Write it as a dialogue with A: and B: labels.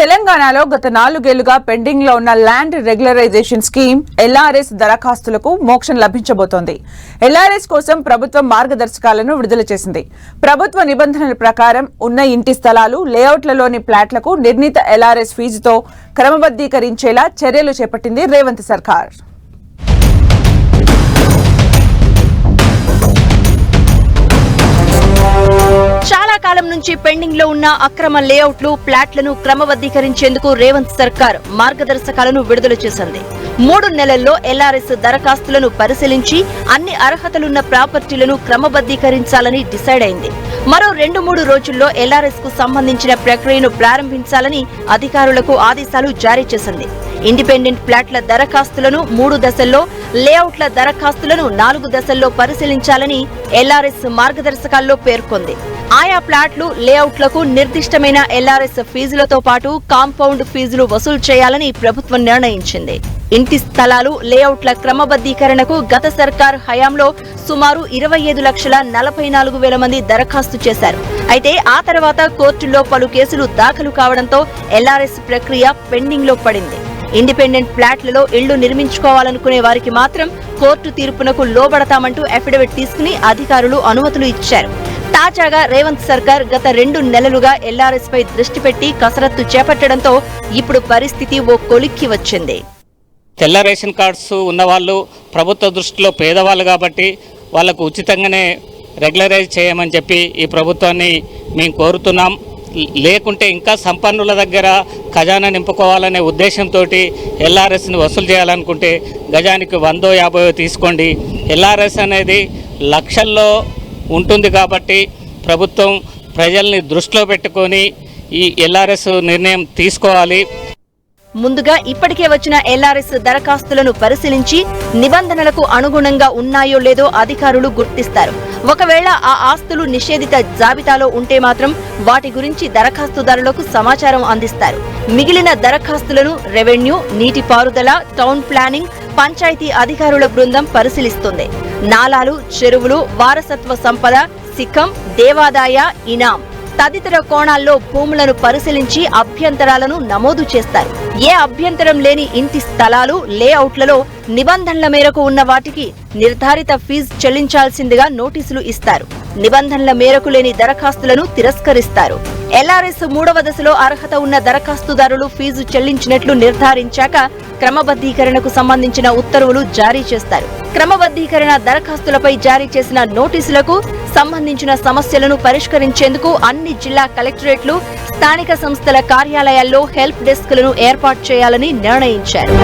A: తెలంగాణలో గత నాలుగేళ్ళుగా పెండింగ్లో ఉన్న ల్యాండ్ రెగ్యులరైజేషన్ స్కీమ్ ఎల్ఆర్ఎస్ దరఖాస్తులకు మోక్షం లభించబోతోంది. ఎల్ఆర్ఎస్ కోసం ప్రభుత్వం మార్గదర్శకాలను విడుదల చేసింది. ప్రభుత్వ నిబంధనల ప్రకారం ఉన్న ఇంటి స్థలాలు లేఅవుట్లలోని ప్లాట్లకు నిర్ణీత ఎల్ఆర్ఎస్ ఫీజుతో క్రమబద్దీకరించేలా చర్యలు చేపట్టింది రేవంత్ సర్కార్.
B: నుంచి పెండింగ్లో ఉన్న అక్రమ లేఅవుట్లు ప్లాట్లను క్రమబద్దీకరించేందుకు రేవంత్ సర్కార్ మార్గదర్శకాలను విడుదల చేసింది. మూడు నెలల్లో ఎల్ఆర్ఎస్ దరఖాస్తులను పరిశీలించి అన్ని అర్హతలున్న ప్రాపర్టీలను క్రమబద్దీకరించాలని డిసైడ్ అయింది. మరో రెండు మూడు రోజుల్లో ఎల్ఆర్ఎస్కు సంబంధించిన ప్రక్రియను ప్రారంభించాలని అధికారులకు ఆదేశాలు జారీ చేసింది. ఇండిపెండెంట్ ప్లాట్ల దరఖాస్తులను మూడు దశల్లో లేఅవుట్ల దరఖాస్తులను నాలుగు దశల్లో పరిశీలించాలని ఎల్ఆర్ఎస్ మార్గదర్శకాల్లో పేర్కొంది. ఆయా ప్లాట్లు లేఅవుట్లకు నిర్దిష్టమైన ఎల్ఆర్ఎస్ ఫీజులతో పాటు కాంపౌండ్ ఫీజులు వసూలు చేయాలని ప్రభుత్వం నిర్ణయించింది. ఇంటి స్థలాలు లేఅవుట్ల క్రమబద్దీకరణకు గత సర్కార్ హయాంలో సుమారు ఇరవై ఐదు లక్షల నలభై నాలుగు వేల మంది దరఖాస్తు చేశారు. అయితే ఆ తర్వాత కోర్టుల్లో పలు కేసులు దాఖలు కావడంతో ఎల్ఆర్ఎస్ ప్రక్రియ పెండింగ్లో పడింది. ఇండిపెండెంట్ ఫ్లాట్లలో ఇళ్ళు నిర్మించుకోవాలనుకునే వారికి మాత్రం కోర్టు తీర్పునకు లోబడతామంటూ అఫిడవిట్ తీసుకుని అధికారులు అనుమతులు ఇచ్చారు. తాజాగా రేవంత్ సర్కార్ గత రెండు నెలలుగా ఎల్ఆర్ఎస్ పై దృష్టి పెట్టి కసరత్తు చేపట్టడంతో ఇప్పుడు పరిస్థితి ఓ కొలిక్కి వచ్చింది.
C: తెల్ల రేషన్ కార్డ్స్ ఉన్నవాళ్ళు ప్రభుత్వ దృష్టిలో పేదవాళ్ళు కాబట్టి వాళ్ళకు ఉచితంగానే రెగ్యులరైజ్ చేయమని చెప్పి ఈ ప్రభుత్వాన్ని మేము కోరుతున్నాం. లేకుంటే ఇంకా సంపన్నుల దగ్గర ఖజానా నింపుకోవాలనే ఉద్దేశంతో ఎల్ఆర్ఎస్ని వసూలు చేయాలనుకుంటే గజానికి వందో యాభై తీసుకోండి. ఎల్ఆర్ఎస్ అనేది లక్షల్లో ఉంటుంది కాబట్టి ప్రభుత్వం ప్రజల్ని దృష్టిలో పెట్టుకొని ఈ ఎల్ఆర్ఎస్ నిర్ణయం తీసుకోవాలి.
B: ముందుగా ఇప్పటికే వచ్చిన ఎల్ఆర్ఎస్ దరఖాస్తులను పరిశీలించి నిబంధనలకు అనుగుణంగా ఉన్నాయో లేదో అధికారులు గుర్తిస్తారు. ఒకవేళ ఆ ఆస్తులు నిషేధిత జాబితాలో ఉంటే మాత్రం వాటి గురించి దరఖాస్తుదారులకు సమాచారం అందిస్తారు. మిగిలిన దరఖాస్తులను రెవెన్యూ నీటిపారుదల టౌన్ ప్లానింగ్ పంచాయతీ అధికారుల బృందం పరిశీలిస్తుంది. నాలాలు చెరువులు వారసత్వ సంపద సిక్కం దేవాదాయ ఇనాం. తదితర కోణాల్లో భూములను పరిశీలించి అభ్యంతరాలను నమోదు చేస్తారు. ఏ అభ్యంతరం లేని ఇంటి స్థలాలు లేఅవుట్లలో నిబంధనల మేరకు ఉన్న వాటికి నిర్ధారిత ఫీజు చెల్లించాల్సిందిగా నోటీసులు ఇస్తారు. నిబంధనల మేరకు లేని దరఖాస్తులను తిరస్కరిస్తారు. ఎల్ఆర్ఎస్ మూడవ దశలో అర్హత ఉన్న దరఖాస్తుదారులు ఫీజు చెల్లించినట్లు నిర్ధారించాక క్రమబద్ధీకరణకు సంబంధించిన ఉత్తర్వులు జారీ చేస్తారు. క్రమబద్ధీకరణ దరఖాస్తులపై జారీ చేసిన నోటీసులకు సంబంధించిన సమస్యలను పరిష్కరించేందుకు అన్ని జిల్లా కలెక్టరేట్లు స్థానిక సంస్థల కార్యాలయాల్లో హెల్ప్ డెస్క్లను ఏర్పాటు చేయాలని నిర్ణయించారు.